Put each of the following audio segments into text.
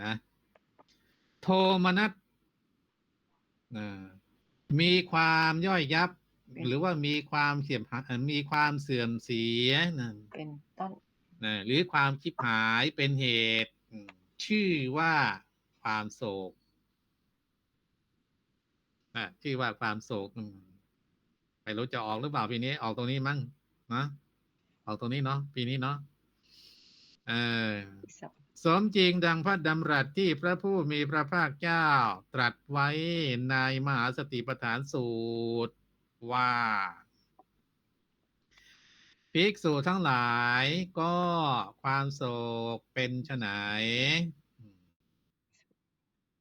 เนี่ยนะ โทมนัสอ่ามีความย่อยยับ หรือว่ามีความเสื่อมหาเอ่อมีความเสื่อมเสียนะเป็นต้นนะหรือความคิดหายเป็นเหตุอืมชื่อว่าความโศกอะชื่อว่าความโศกอืมไม่รู้จะออกหรือเปล่าปีนี้ ออกตรงนี้มั้งนะออกตรงนี้เนาะปีนี้เนาะเออ สองสมจริงดังพระดำรัสที่พระผู้มีพระภาคเจ้าตรัสไว้ในมหาสติปัฏฐานสูตรว่า ภิกษุทั้งหลายก็ความโศกเป็นไฉน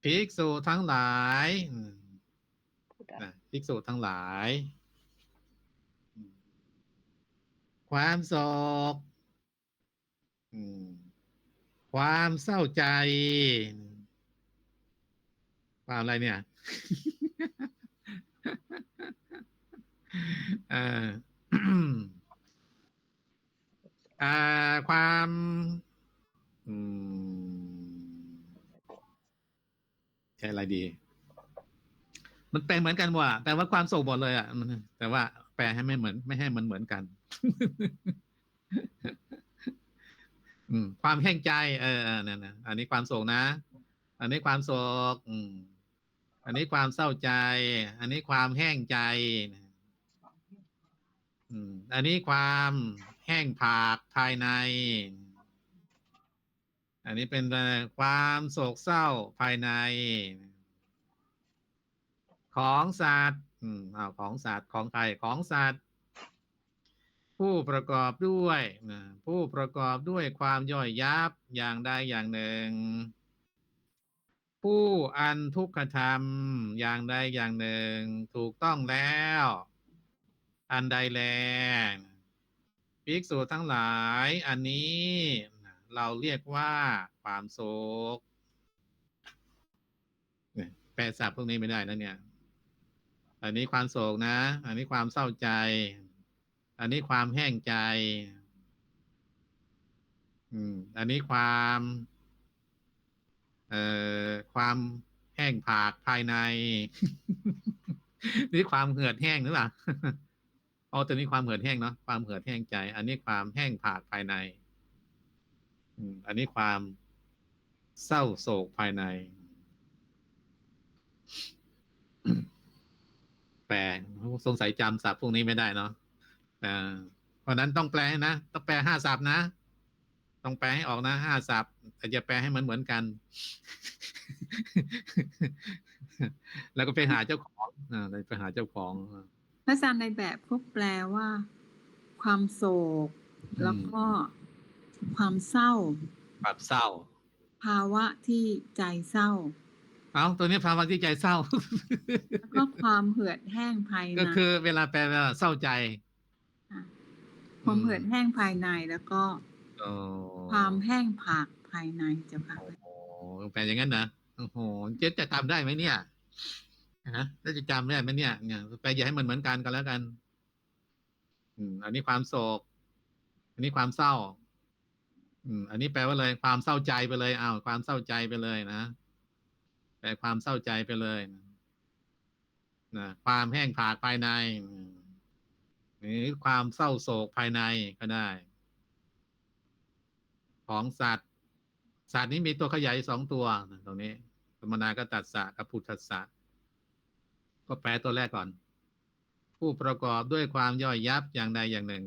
ภิกษุทั้งหลายอืมพูดได้นะภิกษุทั้งหลายอืมความโศกอืม ความเศร้าใจ ความอะไรเนี่ยเอ่ออ่าความอืมใช้อะไรดี มันแปลเหมือนกันว่ะแต่ว่าความโศกหมดเลยอะมันแต่ว่าแปลให้ไม่เหมือน ไม่ให้มันเหมือนกัน อืม ความแห้งใจ เออเนั่นนะอันนี้ความโศกนะ อันนี้ความโศก อืม อันนี้ความเศร้าใจ อันนี้ความแห้งใจ อืม อันนี้ความแห้งผากภายใน อันนี้เป็นความโศกเศร้าภายใน ของสัตว์ อืมอ้าวของสัตว์ของใครของสัตว์ ผู้ประกอบด้วยนะผู้ประกอบด้วยความย่อยยับอย่างใดอย่างหนึ่ง ผู้อันทุกขธรรมอย่างใดอย่างหนึ่ง ถูกต้องแล้ว อันใดแลภิกษุทั้งหลาย อันนี้เราเรียกว่าความโศกแปลศัพพวกนี้ไม่ได้นะเนี่ย อันนี้ความโศกนะ อันนี้ความเศร้าใจ อันนี้ความแห้งใจ อืม อันนี้ความ เอ่อ ความแห้งผากภายใน นี่ความเหือดแห้งหรือเปล่าอ๋อตัวนี้ความเหือดแห้งเนาะ ความเหือดแห้งใจ อันนี้ความแห้งผากภายใน อืม อันนี้ความเศร้าโศกภายใน แปลสงสัยจำศัพท์พวกนี้ไม่ได้เนาะ เพราะฉะนั้นต้องแปลนะต้องแปลห้าศัพท์นะ ต้องแปลให้ออกนะห้าศัพท์แต่จะแปลให้มันเหมือนกัน แล้วก็ไปหาเจ้าของอ่าไปหาเจ้าของพระอาจารย์ในแบบเขาแปลว่า ความโศกมแล้วก็ความเศร้าความเศร้า ภาวะที่ใจเศร้าเอาตัวนี้ภาวะที่ใจเศร้า แล้วก็ความเหือดแห้งภายในก็คือ เวลาแปลว่าเศร้าใจค่ะ ความเหือดแห้งภายในแล้วก็โอ้ความแห้งผากภายในเจ้าค่ะ โอ้โหแปลอย่างนั้นนะโอ้โหเจ๊จะจำได้ไหมเนี่ยฮะแล้วจะจำได้ไหมเนี่ยเนี่ยแปลอย่าให้มันเหมือนกันก็แล้วกัน อืม อันนี้ความโศก อันนี้ความเศร้า อืม อันนี้แปลว่าเลย ความเศร้าใจไปเลยอ้าวความเศร้าใจไปเลยนะแปลความเศร้าใจไปเลยนะนะความแห้งผากภายในอืม หรือความเศร้าโศกภายในก็ได้ ของสัตว์สัตว์นี้มีตัวขยายสองตัวตรงนี้สมนาก็ตัดสะกับพุทธสะก็แปลตัวแรกก่อน ผู้ประกอบด้วยความย่อยยับอย่างใดอย่างหนึ่ง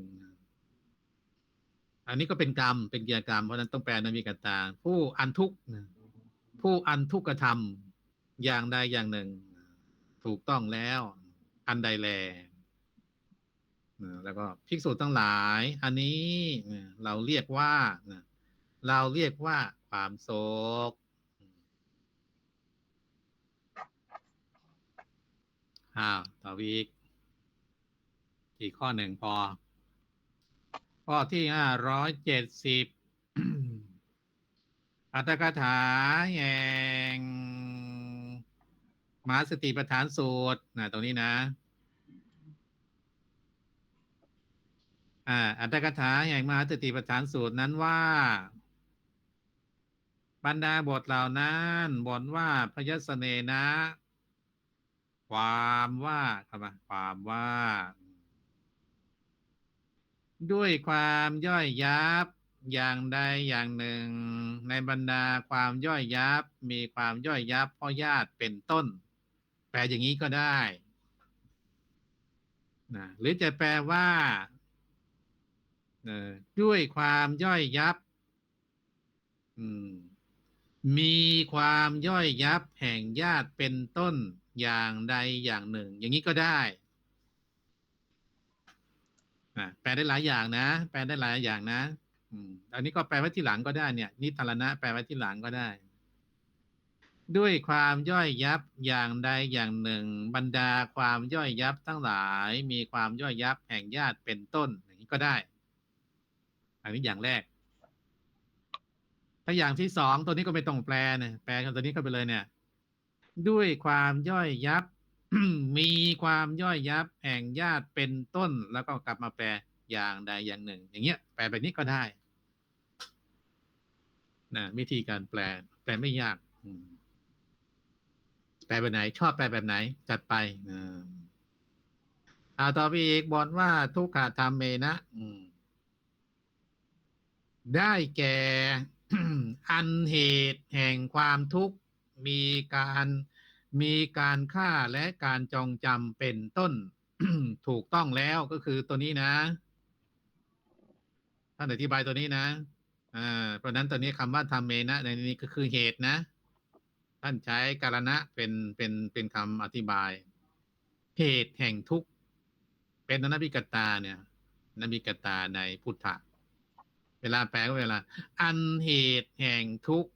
อันนี้ก็เป็นกรรมเป็นเกียรกรรมเพราะนั้นต้องแปลนวิกตาผู้อันทุกข์ผู้อันทุกขธรรมอย่างใดอย่างหนึ่ง ถูกต้องแล้ว อันใดแล แล้วก็ภิกษุทั้งหลาย อันนี้เราเรียกว่าเราเรียกว่าความโศกอ้าวต่อไปอีกอีกข้อหนึ่งพอ ข้อที่ห้าร้อยเจ็ดสิบอัตถกถาแห่งมหาสติปัฏฐานสูตรนะตรงนี้นะ อ่าอัตถกถาแห่งมหาสติปัฏฐานสูตรนั้นว่าบรรดาบทเหล่านั้นบทว่าพยสเนนะ ความว่าครับว่าความว่า ด้วยความย่อยยับอย่างใดอย่างหนึ่ง ในบรรดาความย่อยยับ มีความย่อยยับเพ่อญาติเป็นต้น แปลอย่างนี้ก็ได้นะหรือจะแปลว่า ด้วยความย่อยยับมีความย่อยยับแห่งญาติเป็นต้นอย่างใดอย่างหนึ่ง อย่างนี้ก็ได้แปลได้หลายอย่างนะ แปลได้หลายอย่างนะอันนี้ก็แปลไว้ที่หลังก็ได้เนี่ย นิทรณะแปลไว้ที่หลังก็ได้ ด้วยความย่อยยับอย่างใดอย่างหนึ่ง บรรดาความย่อยยับทั้งหลาย มีความย่อยยับแห่งญาติเป็นต้น อย่างนี้ก็ได้ อันนี้อย่างแรก ถ้าอย่างที่สองตัวนี้ก็ไม่ต้องแปลเนี่ยแปลกันตัวนี้ก็ไปเลยเนี่ย ด้วยความย่อยยับ มีความย่อยยับแห่งญาติเป็นต้น แล้วก็กลับมาแปลอย่างใดอย่างหนึ่ง อย่างเงี้ยแปลแบบนี้ก็ได้นะวิธีการแปล แปลไม่ยากแปลแบบไหน ชอบแปลแบบไหน จัดไปอ่าต่อไปอีกบทว่าทุกขธรรมเมนะ อืม ได้แก่ อันเหตุแห่งความทุกข์มีการมีการฆ่าและการจองจำเป็นต้น ถูกต้องแล้วก็คือตัวนี้นะท่านอธิบายตัวนี้นะอ่าเพราะนั้นตัวนี้คำว่าธรรมเมนะในนี้ก็คือเหตุนะ ท่านใช้การณะเป็นเป็นเป็นคำอธิบาย เหตุแห่งทุกข์เป็นอนัพิกตาเนี่ยนบิกตาในพุทธะ เวลาแปลก็เวลา อันเหตุแห่งทุกข์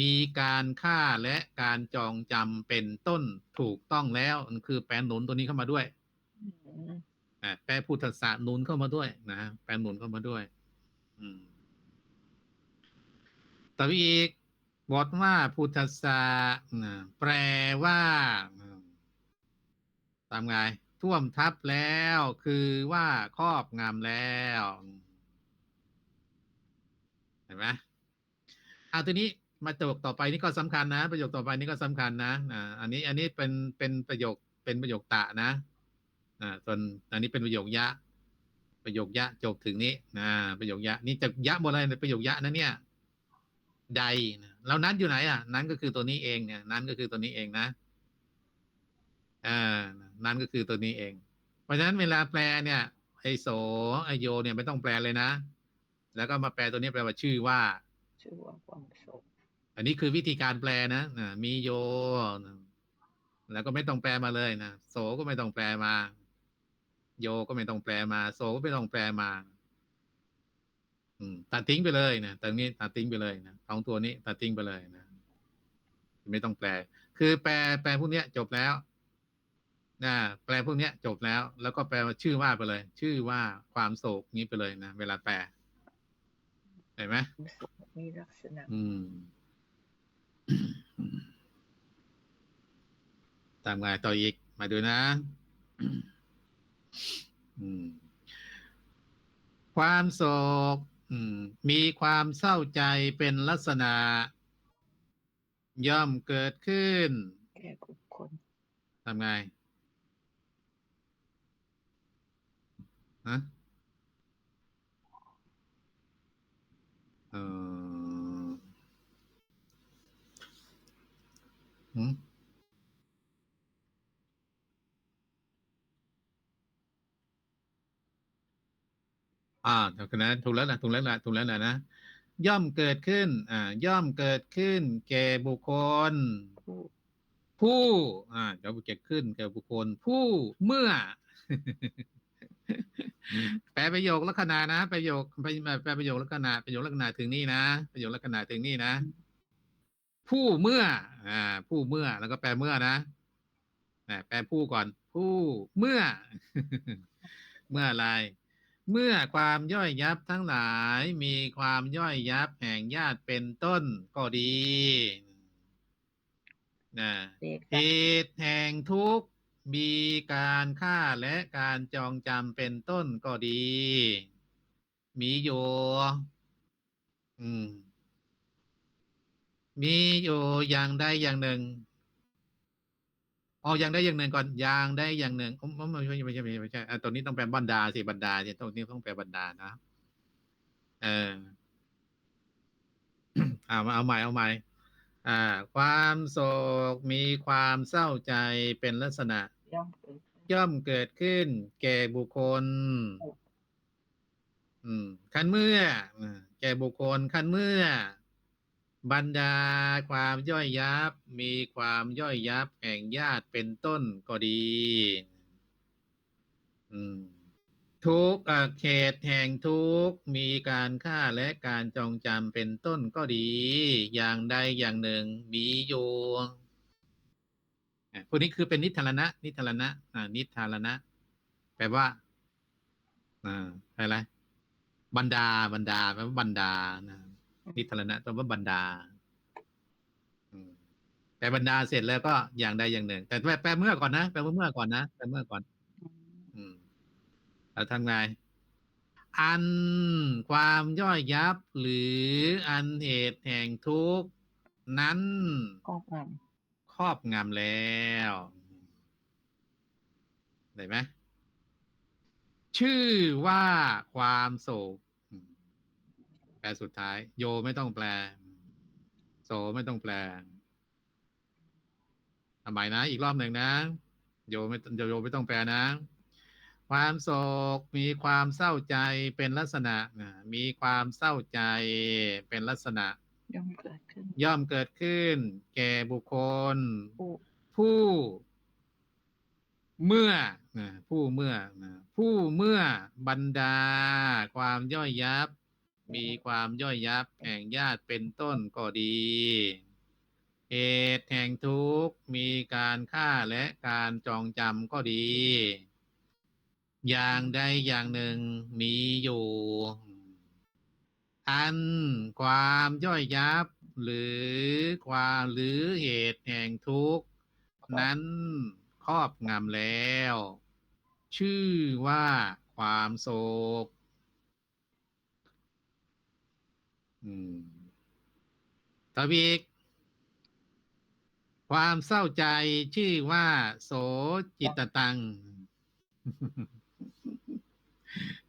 มีการฆ่าและการจองจำเป็นต้นถูกต้องแล้วคือแปลหนุนตัวนี้เข้ามาด้วยอ่าแปลพุทธศาสตร์หนุนเข้ามาด้วยนะแปลหนุนเข้ามาด้วย อืมต่อไปอีกบทว่าพุทธศาสตร์นะแปลว่าตามไงท่วมทับแล้ว คือว่าครอบงำแล้ว ห็นไหมเอาทีนี้มาประโยคต่อไปนี่ก็สำคัญนะ ประโยคต่อไปนี่ก็สำคัญนะอ่าอันนี้อันนี้เป็นเป็นประโยคเป็นประโยคตะนะอ่าส่วนอันนี้เป็นประโยคยะ ประโยคยะจบถึงนี้นะประโยคยะนี่จะยะหมดเลยในประโยคยะนะเนี่ยใดนะแล้วนั้นอยู่ไหนอะ นั้นก็คือตัวนี้เองเนี่ย นั้นก็คือตัวนี้เองนะอ่านั้นก็คือตัวนี้เอง เพราะฉะนั้นเวลาแปลเนี่ยไอโสไอโยเนี่ยไม่ต้องแปลเลยนะ แล้วก็มาแปลตัวนี้แปลว่าชื่อว่า ชื่อว่าความสุขอันนี้คือวิธีการแปลนะนะมีโยนะแล้วก็ไม่ต้องแปลมาเลยนะโสก็ไม่ต้องแปลมา โยก็ไม่ต้องแปลมา โสก็ไม่ต้องแปลมา อืม ตัดทิ้งไปเลยนะตรงนี้ตัดทิ้งไปเลยนะสองตัวนี้ ตัดทิ้งไปเลยนะไม่ต้องแปล คือแปลแปลพวกเนี้ย จบแล้วนะแปลพวกเนี้ยจบแล้ว แล้วก็แปลว่าชื่อว่าไปเลย ชื่อว่าความโศกนี้ไปเลยนะเวลาแปล เห็นไหมความสุขมีลักษณะ อืมตามไงต่ออีก มาดูนะ อืม ความโศกอืมมีความเศร้าใจเป็นลักษณะ ย่อมเกิดขึ้นแก่บุคคลทำไงฮะ ออหืมอ่าถูกนะถูกแล้วนะถูกแล้วนะถูกแล้วนะนะย่อมเกิดขึ้น อ่า ย่อมเกิดขึ้น แก่บุคคล ผู้ อ่าเดี๋ยวเกิดขึ้นแก่บุคคล ผู้เมื่อ แปลประโยคลักษณะนะประโยคแปลแปลประโยคลักษณะประโยคลักษณะถึงนี่นะประโยคลักษณะถึงนี่นะ ผู้เมื่อ อ่า ผู้เมื่อแล้วก็แปลเมื่อนะนะแปลผู้ก่อน ผู้เมื่อ เมื่ออะไร เมื่อความย่อยยับทั้งหลาย มีความย่อยยับแห่งญาติเป็นต้นก็ดีนะเด็กเหตุแห่งทุกข์ มีการฆ่าและการจองจำเป็นต้นก็ดี มีอยู่อืม มีอยู่อย่างใดอย่างหนึ่งอ๋ออย่างใดอย่างหนึ่งก่อนอย่างใดอย่างหนึ่งอ๋อไม่ใช่ไม่ใช่ไม่ใช่ไม่ใช่อะตัวนี้ต้องแปลบรรดาสิบรรดาสิตรงนี้ต้องแปลบรรดานะเออเอามาเอาใหม่เอาใหม่อ่า ความโศกมีความเศร้าใจเป็นลักษณะ ย่อมเกิดขึ้นย่อมเกิดขึ้น แก่บุคคล อืมขั้นเมื่ออ่าแก่บุคคลขั้นเมื่อ บรรดาความย่อยยับ มีความย่อยยับแห่งญาติเป็นต้นก็ดี อืมทุกข์อะเขตแห่งทุกข์มีการฆ่าและการจองจำเป็นต้นก็ดี อย่างใดอย่างหนึ่งมีอยู่อะ พวกนี้คือเป็นนิทานะนิทานะนิทานะแปลว่าอะไรบรรดาบรรดาแปลว่าบรรดานะนิทานะแปลว่าบรรดาแปลบรรดาเสร็จแล้วก็อย่างใดอย่างหนึ่ง แต่แปลเมื่อก่อนนะแปลว่าเมื่อก่อนนะแปลเมื่อก่อน อืมแล้วทำไงอันความย่อยยับหรืออันเหตุแห่งทุกข์นั้นครอบง ครอบงำแล้วได้ไหมชื่อว่าความโศก แปลสุดท้าย โยไม่ต้องแปล โสไม่ต้องแปลทำไมนะ อีกรอบหนึ่งนะ โยไม่โยไม่ต้องแปลนะ ความโศกมีความเศร้าใจเป็นลักษณะมีความเศร้าใจเป็นลักษณะ ย่อมเกิดขึ้น ย่อมเกิดขึ้น แก่บุคคล ผู้ผู้เมื่อนะผู้เมื่อนะผู้เมื่อบรรดา ความย่อยยับ มีความย่อยยับ แห่งญาติเป็นต้นก็ดีเหตุแห่งทุกข์ มีการฆ่าและการจองจำก็ดี อย่างใดอย่างหนึ่งมีอยู่ อันความย่อยยับ หรือความหรือเหตุแห่งทุกข์ นั้นครอบงำแล้ว ชื่อว่าความโศกอืมตบอีกความเศร้าใจชื่อว่า โสจิตตัง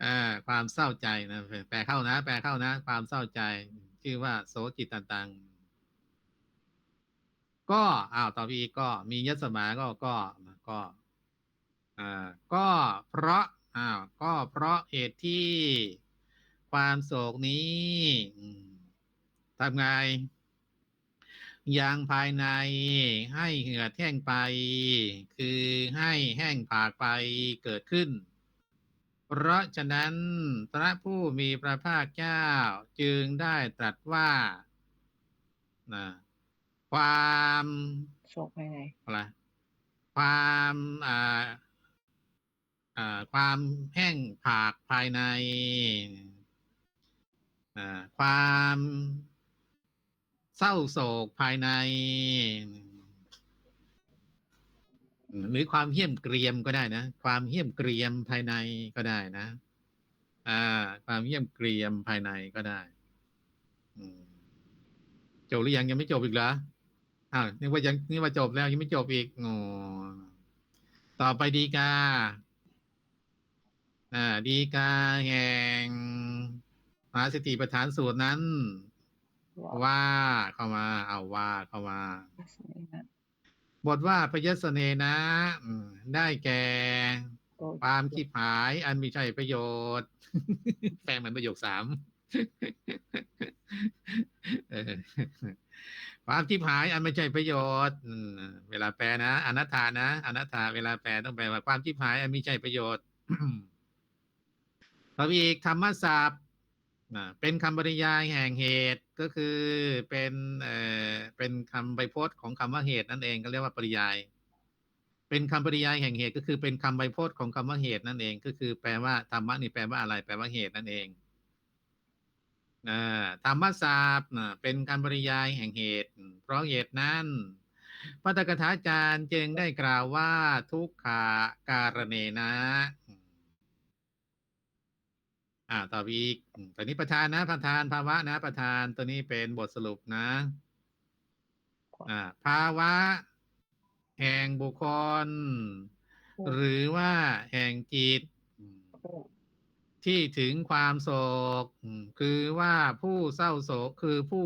อ่าความเศร้าใจนะแปลเข้านะ แปลเข้านะ ความเศร้าใจ ชื่อว่าโสจิตตังก็อ้าวต่อไปอีกก็มียศมาก็ก็ก็อ่าก็เพราะอ้าวก็เพราะเหตุที่ความโศกนี้ทำไงยังภายในให้เหือดแห้งไป คือให้แห้งผากไปเกิดขึ้น เพราะฉะนั้นพระผู้มีพระภาคเจ้าจึงได้ตรัสว่านะความโศกภายในอะไรความอ่าอ่าความแห้งผากภายในอ่าความเศร้าโศกภายใน หรือความเหี้ยมเกรียมก็ได้นะ ความเหี้ยมเกรียมภายในก็ได้นะ อ่า ความเหี้ยมเกรียมภายในก็ได้ อืมจบหรือยังยังไม่จบอีกเหรออ้าวนึกว่ายังนึกว่าจบแล้วยังไม่จบอีกโอ้ต่อไปดีกา อ่า ดีกาแห่งมหาสติปัฏฐานสูตรนั้นว่าว่าเข้ามา เอาว่าเข้ามาลักษณะนั้น บทว่าพยสเนนะอืมได้แก่โดยความคิดหาย อันมีใช่ประโยชน์ แปลเหมือนประโยคสามเออความคิดหายอันไม่ใช่ประโยชน์อืมเวลาแปลนะอนัตตานะอนัตตาเวลาแปลต้องแปลว่าความคิดหายอันไม่ใช่ประโยชน์ต่อไปอีกธรรมศัพท์ เป็นคำบรรยายแห่งเหตุก็คือเป็นเอ่อเป็นคำไวยพจน์ของคำว่าเหตุนั่นเองก็เรียกว่าปริยาย เป็นคำปริยายแห่งเหตุก็คือเป็นคำไวยพจน์ของคำว่าเหตุนั่นเองก็คือแปลว่าธรรมะนี่แปลว่าอะไร แปลว่าเหตุนั่นเองอ่าธรรมศัพท์นะเป็นคำปริยายแห่งเหตุ เพราะเหตุนั้นพระตถาจารย์จึงได้กล่าวว่าทุกขาการเนนะ อ่าต่อไปอีกอืมตัวนี้ประธานนะ ประธานภาวะนะ ประธานตัวนี้เป็นบทสรุปนะคลอ่า ภาวะ แห่งบุคคลผู้หรือว่าแห่งจิตอืมผู้ที่ถึงความโศกอืมคือว่าผู้เศร้าโศกคือผู้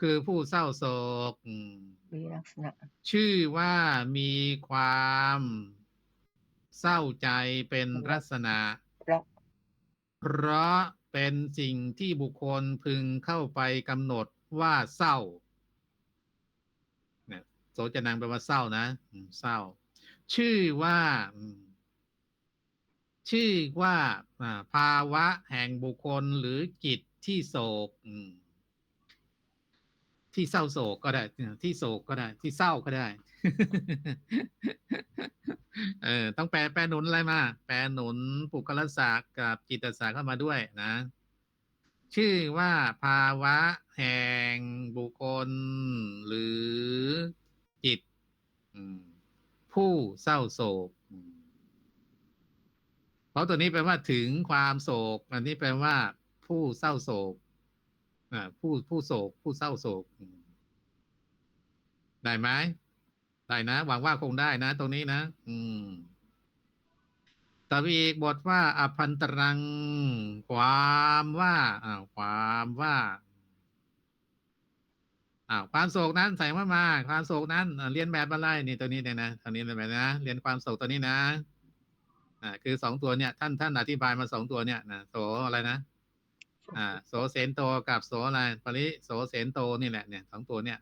คือผู้เศร้าโศกอืมมีลักษณะ ชื่อว่ามีความเศร้าใจเป็นลักษณะเพราะเพราะเป็นสิ่งที่บุคคลพึงเข้าไปกำหนดว่าเศร้าเนี่ยโสจนังแปลว่าเศร้านะเศร้า ชื่อว่าชื่อว่าภาวะแห่งบุคคลหรือจิตที่โศกที่เศร้าโศกก็ได้ ที่โศกก็ได้ ที่เศร้าก็ได้ เออต้องแปลแปลหนุนอะไรมา แปลหนุนปุคลศาสตร์กับจิตศาสตร์เข้ามาด้วยนะ ชื่อว่าภาวะแห่งบุคคล หรือจิตผู้เศร้าโศกเพราะตัวนี้แปลว่าถึงความโศก อันนี้แปลว่า ผู้เศร้าโศกผู้ผู้โศก ผู้เศร้าโศก ได้ไหม ได้นะ หวังว่าคงได้นะ ตรงนี้นะ อืมต่อไปอีกบทว่าอภันตรัง ความว่าอ้าวความว่าอ้าวความโศกนั้นใส่ว่ามาความโศกนั้นเรียนแบบอะไรนี่ตัวนี้เนี่ยนะตัวนี้เรียนแบบนะเรียนความโศกตัวนี้นะอ่าคือสองตัวเนี่ย ท่านท่านอธิบายมาสองตัวเนี่ยนะโสอะไรนะอ่า โสเสนโตกับโสอะไรปริโสเสนโตนี่แหละเนี่ยสองตัวเนี่ย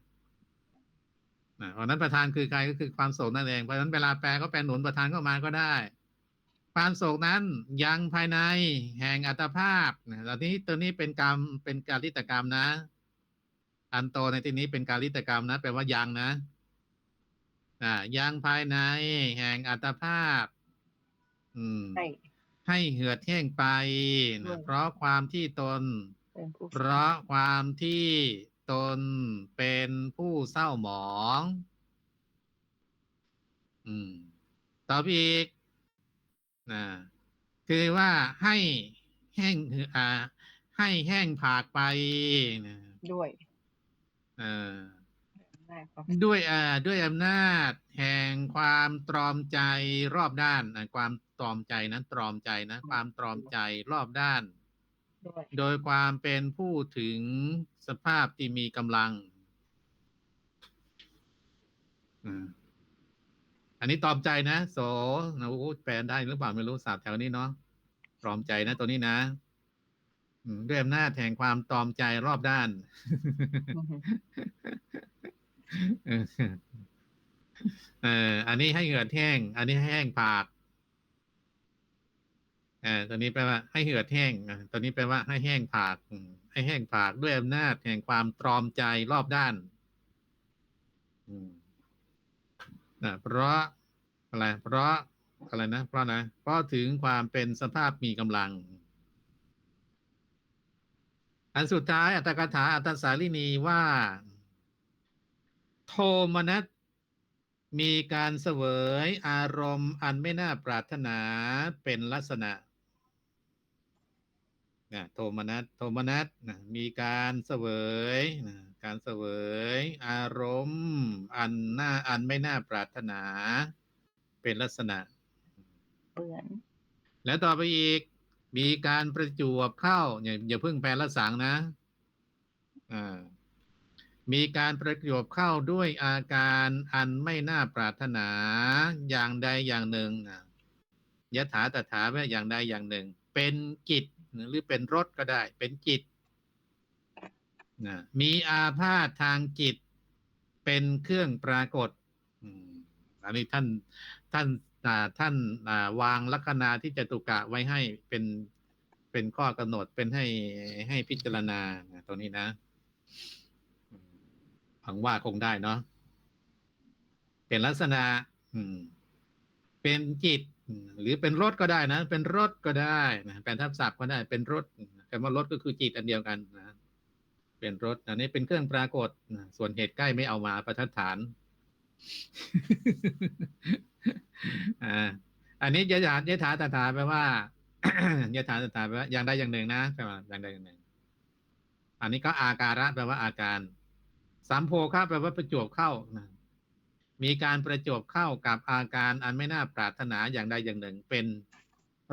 อ่าเพราะฉะนั้นประธานคือใครก็คือความโศกนั่นเองเพราะฉะนั้นเวลาแปลก็แปลหนุนประธานเข้ามาก็ได้ ความโศกนั้นยังภายในแห่งอัตภาพนะตอนนี้ตัวนี้เป็นกรรมเป็นการลิตกรรมนะ อันโตในที่นี้เป็นการลิตกรรมนะแปลว่ายังนะอ่ายังภายในแห่งอัตภาพ อืมให้ให้เหือดแห้งไปด้วนะยเพราะความที่ตนเป็นผู้เพราะความที่ ตนเป็นผู้เศร้าหมอง อืม ต่อไปอีกนะคือว่าให้แห้งอ่า ให้แห้งผากไปนะด้วยเออได้ครับด้วยอ่าด้วยอำนาจ แห่งความตรอมใจรอบด้านอะความตรอมใจนั้นตรอมใจนะ ความตรอมใจรอบด้านด้วย โดยความเป็นผู้ถึงสภาพที่มีกำลังอืมอันนี้ตรอมใจนะโสนะโอ้โหแปลได้หรือเปล่าไม่รู้ศาสตร์แถวนี้เนาะตรอมใจนะตัวนี้นะอืมด้วยอำนาจแห่งความตรอมใจรอบด้านอือฮึเออเออ อันนี้ให้เหือดแห้ง อันนี้ให้แห้งผากเออตัวนี้แปลว่าให้เหือดแห้งอะตัวนี้แปลว่าให้แห้งผาก ให้แห้งผากด้วยอำนาจแห่งความตรอมใจรอบด้านอืมนะเพราะอะไร เพราะอะไรนะ เพราะนะ เพราะถึงความเป็นสภาพมีกำลัง อันสุดท้ายอัตถกถาอัตตสาลินีว่า โทมนัส มีการเสวยอารมณ์อันไม่น่าปรารถนาเป็นลักษณะนะโทมนัสโทมนัสนะมีการเสวยนะการเสวย อารมณ์อันน่าอันไม่น่าปรารถนา เป็นลักษณะเปื่อนแล้วต่อไปอีก มีการประจวบเข้าอย่าอย่าเพิ่งแปลละสังนะอ่า มีการประจวบเข้าด้วยอาการอันไม่น่าปรารถนาอย่างใดอย่างหนึ่งนะยถาตถาว่อย่างใดอย่างหนึ่ง เป็นกิจหรือเป็นรสก็ได้ เป็นจิตนะมีอาพาธทางจิต เป็นเครื่องปรากฏอันนี้ท่านท่านาท่านาวางลัคนาที่จตุกะไว้ให้เป็นเป็นข้อกำหนดเป็นให้ให้พิจารณาตรงนี้นะ หวังว่าคงได้เนาะเป็นลักษณะ อืม เป็นจิต หรือเป็นรถก็ได้นะ เป็นรถก็ได้นะเป็นทับศัพท์ก็ได้ เป็นรถคำว่ารถก็คือจิตอันเดียวกันนะเป็นรถอันนี้เป็นเครื่องปรากฏส่วนเหตุใกล้ไม่เอามาประทัดฐานอ่าอันนี้ยะถายะถาตถาแปลว่ายะถาตถาแปลว่าอย่างใดอย่างหนึ่งนะแปลว่าอย่างใดอย่างหนึ่ง อันนี้ก็อาการะแปลว่าอาการ สามโพครับแปลว่าประจวบเข้านะมีการประจวบเข้ากับอาการอันไม่น่าปรารถนาอย่างใดอย่างหนึ่ง เป็น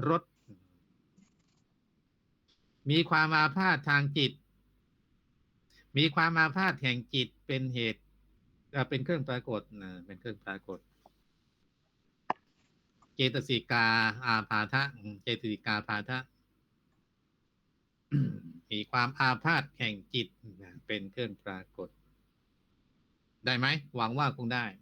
รสมีความอาพาธทางจิต มีความอาพาธแห่งจิตเป็นเหตุเป็นเครื่องปรากฏนะเป็นเครื่องปรากฏ เจตสิกาอาพาทะเจตสิกาพาทะมีความอาพาธแห่งจิตนะเป็นเครื่องปรากฏ ได้ไหมหวังว่าคงได้